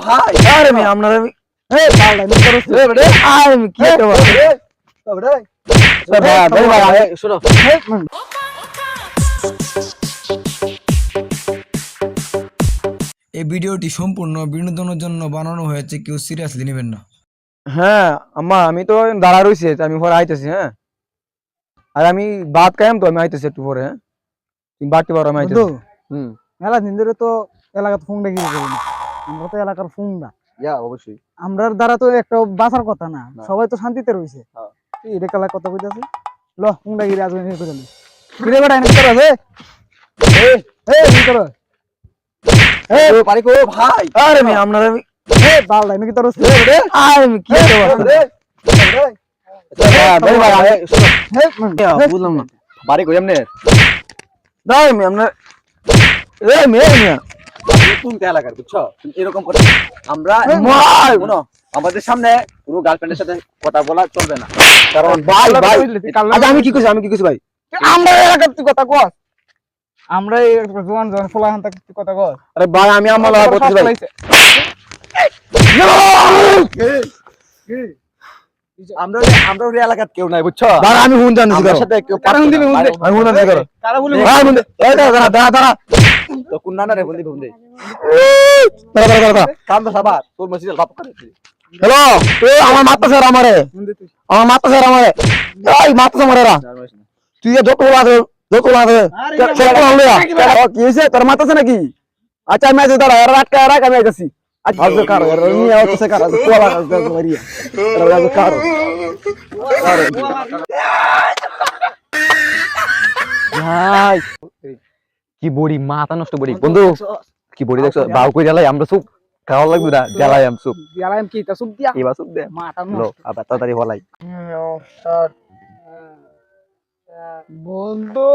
ভাই। আরে আমি আপনারা আমি এই পাল্টা নি করছ বেটা আরে আমি কি করব বেটা ভাই ভাই ভাই শোনো। এই ভিডিওটি সম্পূর্ণ বিনোদনের জন্য বানানো হয়েছে কেউ সিরিয়াসলি নেবেন না। হ্যাঁ আম্মা আমি তো দাঁড়া রইছি আমি পরে আইতেছি হ্যাঁ। আর আমি ভাত খাইম তো আমি আইতেছি একটু পরে হ্যাঁ। তুমি বাড়তে পারো আমি আইতেছি। হুম। মেলা দিন ধরে তো এলাকাতে ফোন না আমরা তো এলাকার ফোন না ইয়া অবশ্যই আমরার দ্বারা তো একটা বাঁচার কথা না। সবাই তো শান্তিতে রইছে হ্যাঁ। রে কালা কথা কইতাছে ল ডাকি আজ নিয়ে করে লি বেটা এনে কর আছে কি কর এই পারি কো ভাই আরে আমি আপনারা আরে আমি কি করব মান বুঝলাম না বাড়ি কই এমনে আমি আপনার মেয়ে মিয়া এলাকার বুঝছ? এরকম কথা আমরা শোনো আমাদের সামনে কোনো গার্লফ্রেন্ডের সাথে কথা বলা চলবে না। কারণ ভাই ভাই আচ্ছা আমি কি কইছি আমি কি কইছি ভাই? আমরা এলাকার তুই কথা কস। আমরা এই জোয়ান জোয়ান ফোলা হান তুই কথা কস। আরে ভাই আমি আমার লাগা ভাই। আমরা আমরা ওই এলাকার কেউ নাই বুঝছ? ভাই আমি হুন জানি আমার সাথে কেউ কারা হুন দিবে, হুন দিবে? আমি হুন জানি কারা বলি ভাই হুন এই দাঁড়া দাঁড়া। দাঁড়া দাঁড়া তো কোন নানা রে বলদি বলদি দাঁড়া দাঁড়া দাঁড়া কাম তো সাবা তোর মসজিদ বাপ করে হ্যালো এ আমার মাথা স্যার আমারে আমার মাথা স্যার আমারে এই মাথা স্যার আমারে রা তুই যত লাগে যত লাগে আরে সেটা হলো ও কি হইছে তোর মাথা আছে নাকি আচ্ছা আমি আছি দাঁড়া এর আটকা রাখ আমি আইতাছি আচ্ছা আজ কার এর নিয়ে আও তো সে কার আজ কোলা আজ মারিয়া এর আজ কার ভাই কি বড়ি মাথা নষ্ট বড়ি। বন্ধু কি বড়ি দেখছ? বাউ কই জ্বালাই আমরা সুপ খাওয়া লাগবে না জ্বালাই আম সুপ গেলাম কি? তা সুপ দিয়া। এবার সুপ দে। মাথা লো আবার তাড়াতাড়ি বলাই। বন্ধু